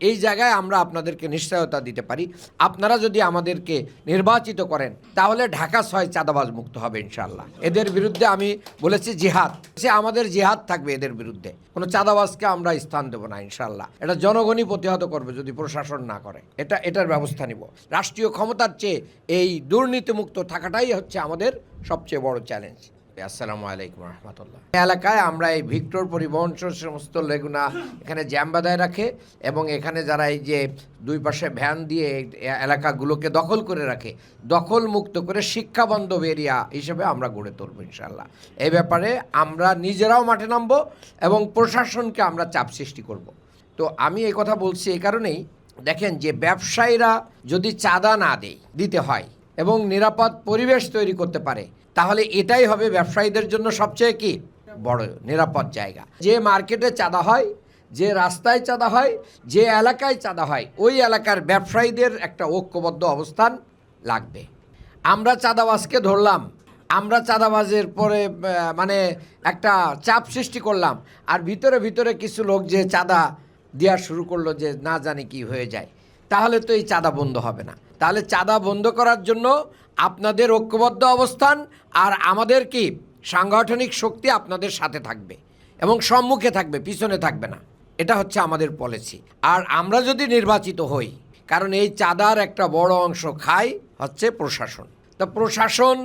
এই জায়গায় আমরা আপনাদেরকে নিশ্চয়তা দিতে পারি। আপনারা যদি আমাদেরকে নির্বাচিত করেন, তাহলে ঢাকা ছয় চাঁদাবাজ মুক্ত হবে ইনশাল্লাহ এদের বিরুদ্ধে আমি বলেছি জিহাদ। সে আমাদের জিহাদ থাকবে এদের বিরুদ্ধে। কোনো চাঁদাবাজকে আমরা স্থান দেবো না ইনশাল্লাহ এটা জনগণই প্রতিহত করবে যদি প্রশাসন না করে। এটা, এটার ব্যবস্থা নিব। রাষ্ট্রীয় ক্ষমতার চেয়ে এই দুর্নীতিমুক্ত থাকাটাই হচ্ছে আমাদের সবচেয়ে বড় চ্যালেঞ্জ আসসালামু আলাইকুম রহমতুল্লাহ। এলাকায় আমরা এই ভিক্টর পরিবহন সমস্ত লেগুনা এখানে জ্যাম বাদায় রাখে এবং এখানে যারা এই যে দুই পাশে ভ্যান দিয়ে এলাকাগুলোকে দখল করে রাখে দখল মুক্ত করে শিক্ষা বান্ধব এরিয়া হিসেবে আমরা গড়ে তুলব ইনশাল্লাহ এই ব্যাপারে আমরা নিজেরাও মাঠে নামবো এবং প্রশাসনকে আমরা চাপ সৃষ্টি করব। তো আমি এই কথা বলছি এই কারণেই, দেখেন যে ব্যবসায়ীরা যদি চাঁদা না দেয়, দিতে হয় এবং নিরাপদ পরিবেশ তৈরি করতে পারে তাহলে এটাই হবে ব্যবসায়ীদের জন্য সবচেয়ে কি? বড়, নিরাপদ জায়গা। যে মার্কেটে চাঁদা হয়, যে রাস্তায় চাঁদা হয়, যে এলাকায় চাঁদা হয়, ওই এলাকার ব্যবসায়ীদের একটা ঐক্যবদ্ধ অবস্থান লাগবে। আমরা চাঁদাবাজকে ধরলাম, আমরা চাঁদাবাজের পরে মানে একটা চাপ সৃষ্টি করলাম, আর ভিতরে ভিতরে কিছু লোক যে চাঁদা দেওয়া শুরু করল যে না জানি কি হয়ে যায়, তাহলে তো এই চাঁদা বন্ধ হবে না। তাহলে চাঁদা বন্ধ করার জন্য আপনাদের ঐক্যবদ্ধ অবস্থান আর আমাদের কি? সাংগঠনিক শক্তি আপনাদের সাথে থাকবে এবং সম্মুখে থাকবে, পিছনে থাকবে না। এটা হচ্ছে আমাদের পলিসি আর আমরা যদি নির্বাচিত হই, কারণ এই চাঁদার একটা বড় অংশ খায় হচ্ছে প্রশাসন। তো প্রশাসন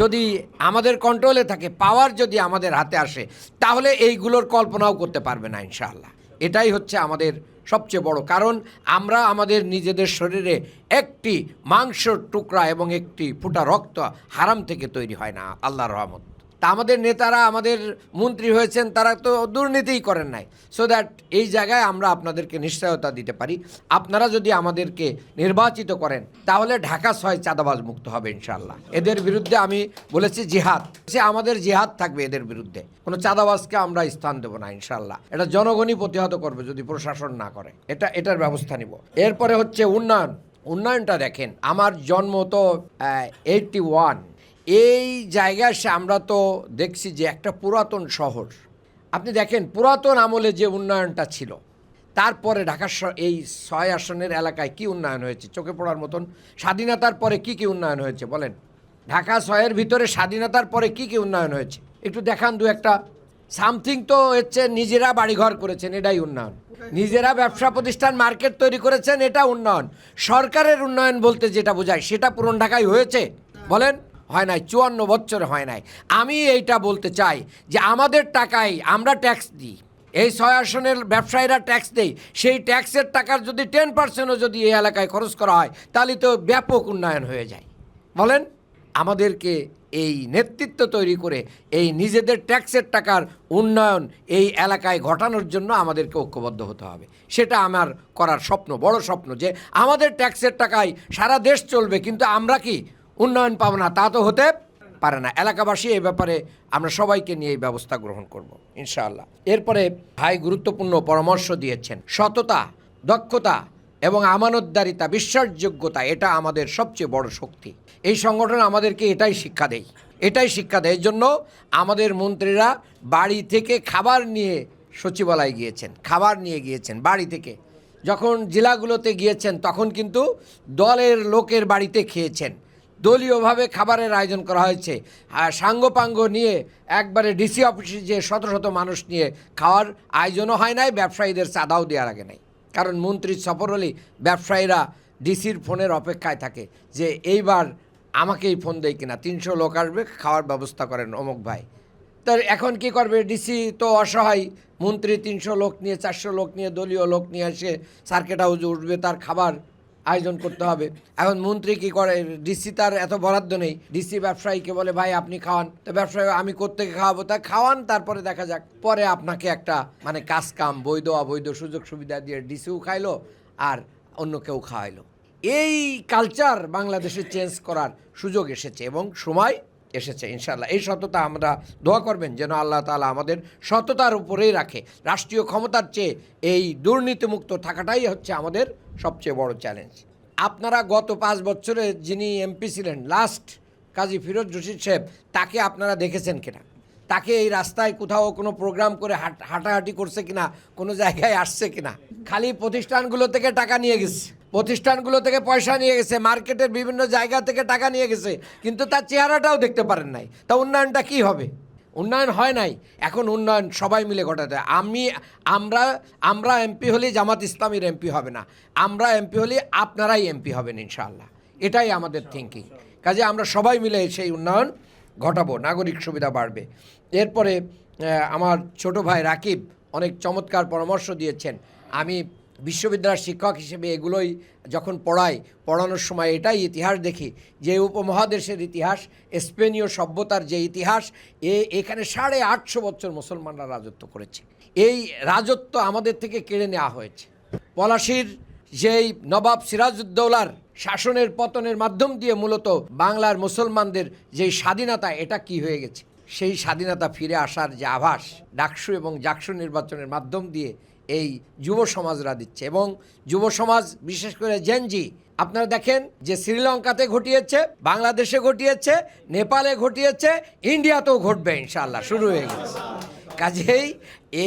যদি আমাদের কন্ট্রোলে থাকে পাওয়ার যদি আমাদের হাতে আসে, তাহলে এইগুলোর কল্পনাও করতে পারবে না ইনশাআল্লাহ। এটাই হচ্ছে আমাদের সবচেয়ে বড় কারণ আমরা আমাদের নিজেদের শরীরে একটি মাংসর টুকরা এবং একটি ফুটা রক্ত হারাম থেকে তৈরি হয় না। আল্লাহ রহমত। তা আমাদের নেতারা, আমাদের মন্ত্রী হয়েছেন, তারা তো দুর্নীতিই করেন নাই। সো দ্যাট এই জায়গায় আমরা আপনাদেরকে নিশ্চয়তা দিতে পারি। আপনারা যদি আমাদেরকে নির্বাচিত করেন, তাহলে ঢাকা ছয় চাঁদাবাজ মুক্ত হবে ইনশাল্লাহ এদের বিরুদ্ধে আমি বলেছি জিহাদ। সে আমাদের জিহাদ থাকবে এদের বিরুদ্ধে। কোনো চাঁদাবাজকে আমরা স্থান দেবো না ইনশাল্লাহ এটা জনগণই প্রতিহত করবে যদি প্রশাসন না করে। এটা, এটার ব্যবস্থা নিব। এরপরে হচ্ছে উন্নয়ন। উন্নয়নটা দেখেন, আমার জন্ম তো এইটটি ওয়ান এই জায়গায় সে আমরা তো দেখছি যে একটা পুরাতন শহর। আপনি দেখেন, পুরাতন আমলে যে উন্নয়নটা ছিল, তারপরে ঢাকা এই ছয় আসনের এলাকায় কি উন্নয়ন হয়েছে? চোখে পড়ার মতন স্বাধীনতার পরে কি কি উন্নয়ন হয়েছে বলেন? ঢাকা ছয়ের ভিতরে স্বাধীনতার পরে কি কি উন্নয়ন হয়েছে? একটু দেখান দু একটা। সামথিং তো হচ্ছে নিজেরা বাড়িঘর করেছেন, এটাই উন্নয়ন। নিজেরা ব্যবসা প্রতিষ্ঠান মার্কেট তৈরি করেছেন, এটা উন্নয়ন। সরকারের উন্নয়ন বলতে যেটা বোঝায়, সেটা পুরন ঢাকায় হয়েছে। বলেন? হয় নাই, চুয়ান্ন বছরে হয় নাই। আমি এইটা বলতে চাই যে আমাদের টাকায় আমরা ট্যাক্স দিই। এই ছয় আসনের ব্যবসায়ীরা ট্যাক্স দেয়। সেই ট্যাক্সের টাকার যদি টেন পার্সেন্টও যদি এই এলাকায় খরচ করা হয়, তাহলে তো ব্যাপক উন্নয়ন হয়ে যায়। বলেন, আমাদেরকে এই নেতৃত্ব তৈরি করে এই নিজেদের ট্যাক্সের টাকার উন্নয়ন এই এলাকায় ঘটানোর জন্য আমাদেরকে ঐক্যবদ্ধ হতে হবে। সেটা আমার করার স্বপ্ন, বড় স্বপ্ন যে আমাদের ট্যাক্সের টাকায় সারা দেশ চলবে, কিন্তু আমরা কি উন্নয়ন পাবো না তা তো হতে পারে না। এলাকাবাসী এই ব্যাপারে আমরা সবাইকে নিয়ে এই ব্যবস্থা গ্রহণ করব, ইনশাআল্লাহ। এরপরে ভাই গুরুত্বপূর্ণ পরামর্শ দিয়েছেন, সততা, দক্ষতা এবং আমানতদারিতা, বিশ্বাসযোগ্যতা, এটা আমাদের সবচেয়ে বড় শক্তি। এই সংগঠন আমাদেরকে এটাই শিক্ষা দেয়, এটাই শিক্ষা দেয় জন্য আমাদের মন্ত্রীরা বাড়ি থেকে খাবার নিয়ে সচিবালয় গিয়েছেন, খাবার নিয়ে গিয়েছেন বাড়ি থেকে। যখন জেলাগুলোতে গিয়েছেন, তখন কিন্তু দলের লোকের বাড়িতে খেয়েছেন। দলীয়ভাবে খাবারের আয়োজন করা হয়েছে। আর সাঙ্গপাঙ্গ নিয়ে একবারে ডিসি অফিসে যে শত শত মানুষ নিয়ে খাওয়ার আয়োজনও হয় নাই, ব্যবসায়ীদের চাঁদাও দেওয়ার আগে নাই। কারণ মন্ত্রীর সফর হলেই ব্যবসায়ীরা ডিসির ফোনের অপেক্ষায় থাকে যে এইবার আমাকেই ফোন দেয় কিনা। তিনশো লোক আসবে, খাওয়ার ব্যবস্থা করেন অমুক ভাই। তার এখন কি করবে? ডিসি তো অসহায়। মন্ত্রী তিনশো লোক নিয়ে, চারশো লোক নিয়ে, দলীয় লোক নিয়ে এসে সার্কেট হাউসে উঠবে, তার খাবার আয়োজন করতে হবে। এখন মন্ত্রী কি করে? ডিসি তার এত বরাদ্দ নেই। ডিসি ব্যবসায়ীকে বলে, ভাই, আপনি খাওয়ান। তো ব্যবসায়ী, আমি কোথেকে খাওয়াবো? তা খাওয়ান, তারপরে দেখা যাক। পরে আপনাকে একটা মানে কাজ কাম, বৈধ, অবৈধ, সুযোগ সুবিধা দিয়ে ডিসিও খাইলো আর অন্য কেউ খাওয়াইলো। এই কালচার বাংলাদেশে চেঞ্জ করার সুযোগ এসেছে এবং সময় এসেছে ইনশাল্লাহ এই সততা আমরা দোয়া করবেন যেন আল্লাহ তাআলা আমাদের সততার উপরেই রাখে। রাষ্ট্রীয় ক্ষমতার চেয়ে এই দুর্নীতিমুক্ত থাকাটাই হচ্ছে আমাদের সবচেয়ে বড় চ্যালেঞ্জ আপনারা গত পাঁচ বছরে যিনি এমপি ছিলেন লাস্ট কাজী ফিরোজ রশিদ সাহেব, তাকে আপনারা দেখেছেন কিনা? তাকে এই রাস্তায় কোথাও কোনো প্রোগ্রাম করে হাট- হাঁটাহাঁটি করছে কিনা? কোনো জায়গায় আসছে কিনা? খালি প্রতিষ্ঠানগুলো থেকে টাকা নিয়ে গেছে। প্রতিষ্ঠানগুলো থেকে পয়সা নিয়ে গেছে, মার্কেটের বিভিন্ন জায়গা থেকে টাকা নিয়ে গেছে, কিন্তু তার চেহারাটাও দেখতে পারেন নাই। তা উন্নয়নটা কি হবে? উন্নয়ন হয় নাই, এখন উন্নয়ন সবাই মিলে ঘটাতে আমি, আমরা আমরা এমপি হলে জামাত ইসলামীর এমপি হবে না। আমরা এমপি হলে আপনারাই এমপি হবেন ইনশাআল্লাহ। এটাই আমাদের থিঙ্কিং কাজে আমরা সবাই মিলে সেই উন্নয়ন ঘটাবো, নাগরিক সুবিধা বাড়বে। এরপরে আমার ছোট ভাই রাকিব অনেক চমৎকার পরামর্শ দিয়েছেন। আমি বিশ্ববিদ্যালয়ের শিক্ষক হিসেবে এগুলোই যখন পড়াই পড়ানোর সময় এটাই ইতিহাস দেখি, যে উপমহাদেশের ইতিহাস, স্পেনীয় সভ্যতার যে ইতিহাস, এ, এখানে সাড়ে আটশো বছর মুসলমানরা রাজত্ব করেছে। এই রাজত্ব আমাদের থেকে কেড়ে নেওয়া হয়েছে। পলাশির যেই নবাব সিরাজউদ্দৌলার শাসনের পতনের মাধ্যম দিয়ে মূলত বাংলার মুসলমানদের যেই স্বাধীনতা, এটা কি হয়ে গেছে? সেই স্বাধীনতা ফিরে আসার যে আভাস ডাকসু এবং জাকসু নির্বাচনের মাধ্যম দিয়ে এই যুব সমাজরা দিচ্ছে এবং যুব সমাজ, বিশেষ করে জেনজি আপনারা দেখেন যে শ্রীলঙ্কাতে ঘটিয়েছে, বাংলাদেশে ঘটিয়েছে, নেপালে ঘটিয়েছে, ইন্ডিয়াতেও ঘটবে ইনশাল্লাহ শুরু হয়ে গেছে। কাজেই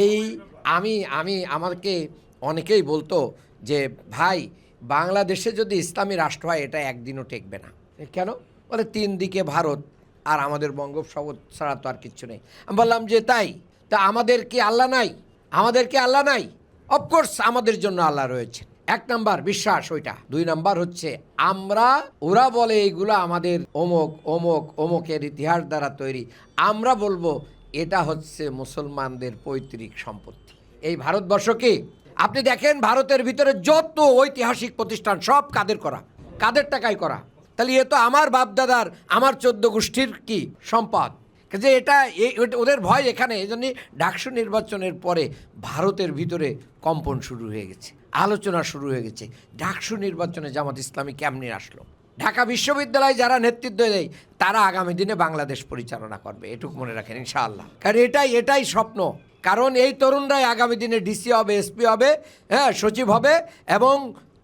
এই আমি আমি, আমাকে অনেকেই বলতো যে, ভাই, বাংলাদেশে যদি ইসলামী রাষ্ট্র হয়, এটা একদিনও টেকবে না। কেন? বলে, তিন দিকে ভারত। আর আমাদের বঙ্গোপসাগর ছাড়া তো আর কিচ্ছু নেই। আমি বললাম যে তাই, তা আমাদের কি আল্লাহ নাই? আমাদের কি আল্লাহ নাই? অফকোর্স আমাদের জন্য আল্লাহ রয়েছে। এক নাম্বার বিশ্বাস ওইটা। দুই নাম্বার হচ্ছে, আমরা, ওরা বলে এইগুলো আমাদের অমুক অমুক, অমুকের ইতিহাস দ্বারা তৈরি। আমরা বলব, এটা হচ্ছে মুসলমানদের পৈতৃক সম্পত্তি। এই ভারতবর্ষকে আপনি দেখেন, ভারতের ভিতরে যত ঐতিহাসিক প্রতিষ্ঠান, সব কাদের করা? কাদের টাকায় করা? তাহলে এ তো আমার বাপদাদার, আমার চোদ্দ গোষ্ঠীর কি সম্পদ? যে এটা ওদের ভয় এখানে, এই জন্যই ডাকসু নির্বাচনের পরে ভারতের ভিতরে কম্পন শুরু হয়ে গেছে, আলোচনা শুরু হয়ে গেছে। ডাকসু নির্বাচনে জামাত ইসলামী কেমনি আসলো? ঢাকা বিশ্ববিদ্যালয়ে যারা নেতৃত্ব দেয়, তারা আগামী দিনে বাংলাদেশ পরিচালনা করবে, এটুকু মনে রাখেন ইনশাআল্লাহ। কারণ এটাই এটাই স্বপ্ন। কারণ এই তরুণরাই আগামী দিনে ডিসি হবে, এসপি হবে হ্যাঁ সচিব হবে, এবং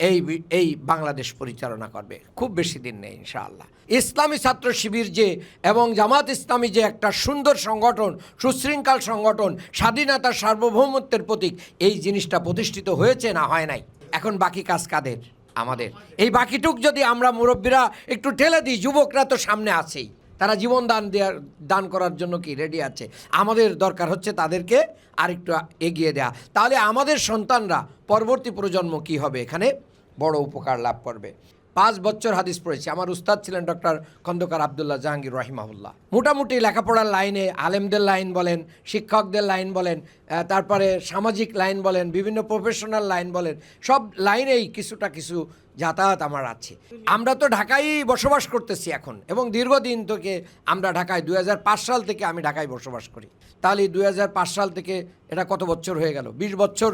এই এই বাংলাদেশ পরিচালনা করবে। খুব বেশি দিন নেই, ইনশাআল্লাহ। ইসলামী ছাত্র শিবির যে এবং জামাত ইসলামী যে একটা সুন্দর সংগঠন, সুশৃঙ্খল সংগঠন, স্বাধীনতার সার্বভৌমত্বের প্রতীক, এই জিনিসটা প্রতিষ্ঠিত হয়েছে না হয় নাই? এখন বাকি কাজ কাদের? আমাদের। এই বাকিটুক যদি আমরা মুরব্বীরা একটু ঠেলে দিই, যুবকরা তো সামনে আছেই। তারা জীবন দান দেওয়ার দান করার জন্য কি রেডি আছে? আমাদের দরকার হচ্ছে তাদেরকে আরেকটু এগিয়ে দেওয়া তাহলে আমাদের সন্তানরা পরবর্তী প্রজন্ম কি হবে এখানে? বড় উপকার লাভ করবে। পাঁচ বছর হাদিস পড়েছি। আমার উস্তাদ ছিলেন ডক্টর খন্দকার আবদুল্লাহ জাহাঙ্গীর রহিমাহুল্লাহ। মোটামুটি লেখাপড়ার লাইনে, আলেমদের লাইন বলেন, শিক্ষকদের লাইন বলেন তারপরে সামাজিক লাইন বলেন, বিভিন্ন প্রফেশনাল লাইন বলেন, সব লাইনেই কিছুটা কিছু যাতায়াত আমার আছে। আমরা তো ঢাকায় বসবাস করতেছি এখন এবং দীর্ঘদিন থেকে আমরা ঢাকায়, দুই হাজার পাঁচ সাল থেকে আমি ঢাকায় বসবাস করি। তাহলে দু হাজার পাঁচ সাল থেকে এটা কত বছর হয়ে গেল? বিশ বছর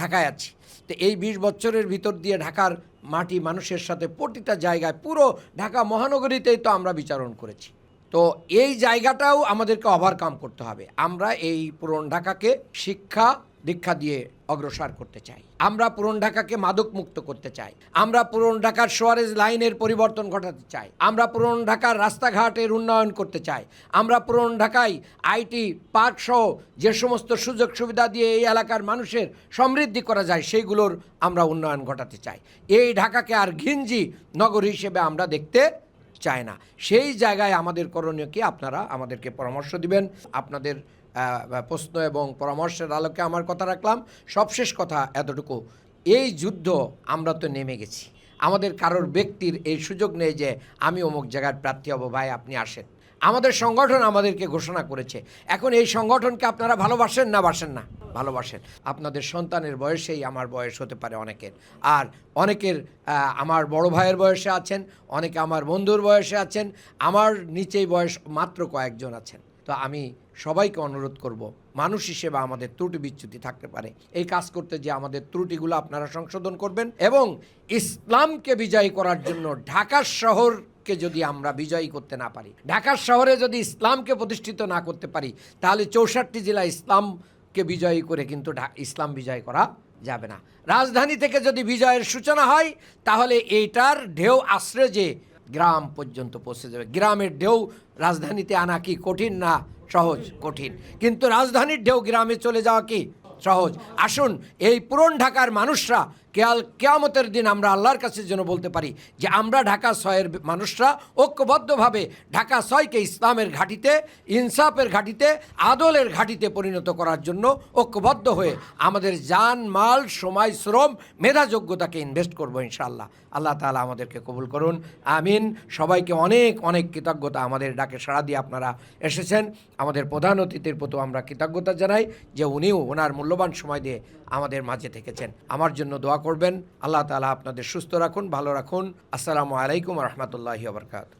ঢাকায় আছি। তো এই বিশ বছরের ভিতর দিয়ে ঢাকার মাটি মানুষের সাথে প্রতিটা জায়গায় পুরো ঢাকা মহানগরীতেই তো আমরা বিচারণ করেছি। তো এই জায়গাটাও আমাদেরকে ওভারকাম করতে হবে। আমরা এই পুরন ঢাকাকে শিক্ষা দীক্ষা দিয়ে অগ্রসর করতে চাই। আমরা পুরন ঢাকাকে মাদক মুক্ত করতে চাই। আমরা পুরন ঢাকার সোয়ারেজ লাইনের পরিবর্তন ঘটাতে চাই। আমরা পুরন ঢাকার রাস্তাঘাটের উন্নয়ন করতে চাই। আমরা পুরন ঢাকায় আইটি, পার্ক সহ যে সমস্ত সুযোগ সুবিধা দিয়ে এই এলাকার মানুষের সমৃদ্ধি করা যায়, সেইগুলোর আমরা উন্নয়ন ঘটাতে চাই। এই ঢাকাকে আর ঘিঞ্জি নগর হিসেবে আমরা দেখতে চায় না। সেই জায়গায় আমাদের করণীয় কি? আপনারা আমাদেরকে পরামর্শ দিবেন। আপনাদের প্রশ্ন এবং পরামর্শের আলোকে আমার কথা রাখলাম। সবশেষ কথা এতটুকু, এই যুদ্ধ আমরা তো নেমে গেছি। আমাদের কারোর ব্যক্তির এই সুযোগ নেই যে আমি অমুক জায়গার প্রার্থী হব, ভাই আপনি আসেন। আমাদের সংগঠন আমাদেরকে ঘোষণা করেছে। এখন এই সংগঠনকে আপনারা ভালোবাসেন না বাসেন না? ভালোবাসেন। আপনাদের সন্তানের বয়সেই আমার বয়স হতে পারে অনেকের। আর অনেকের আমার বড় ভাইয়ের বয়সে আছেন, অনেকে আমার বন্ধুর বয়সে আছেন, আমার নিচেই বয়স মাত্র কয়েকজন আছেন। তো আমি সবাইকে অনুরোধ করব, মানুষ হিসেবে আমাদের ত্রুটি বিচ্যুতি থাকতে পারে। এই কাজ করতে যে আমাদের ত্রুটিগুলো আপনারা সংশোধন করবেন এবং ইসলামকে বিজয়ী করার জন্য ঢাকা শহরকে যদি আমরা বিজয়ী করতে না পারি ঢাকার শহরে যদি ইসলামকে প্রতিষ্ঠিত না করতে পারি, তাহলে চৌষট্টি জেলা ইসলামকে বিজয়ী করে কিন্তু ইসলাম বিজয় করা যাবে না। রাজধানী থেকে যদি বিজয়ের সূচনা হয়, তাহলে এইটার ঢেউ আশ্রয় যে গ্রাম পর্যন্ত পৌঁছে যাবে। গ্রামের ঢেউ রাজধানীতে আনা কি কঠিন না সহজ? কঠিন। কিন্তু রাজধানীর ঢেউ গ্রামে চলে যাওয়া কি সহজ? আসুন, এই পুরন ঢাকার মানুষরা কেয়াল কেয়ামতের দিন আমরা আল্লাহর কাছে যেন বলতে পারি যে আমরা ঢাকা ছয়ের মানুষরা ঐক্যবদ্ধভাবে ঢাকা ছয়কে ইসলামের ঘাটিতে, ইনসাফের ঘাটিতে, আদলের ঘাটিতে পরিণত করার জন্য ঐক্যবদ্ধ হয়ে আমাদের জান, মাল, সময়, শ্রম মেধা যোগ্যতাকে ইনভেস্ট করব ইনশাআল্লাহ। আল্লাহ তাআলা আমাদেরকে কবুল করুন। আমিন। সবাইকে অনেক অনেক কৃতজ্ঞতা আমাদের ডাকে সাড়া দিয়ে আপনারা এসেছেন। আমাদের প্রধান অতিথির প্রতি আমরা কৃতজ্ঞতা জানাই যে উনিও ওনার মূল্যবান সময় দিয়ে আমাদের মাঝে থেকেছেন। আমার জন্য দোয়া করবেন। আল্লাহ তালা আপনাদের সুস্থ রাখুন ভালো রাখুন। আসসালামু আলাইকুম রহমতুল্লাহি আবরকাত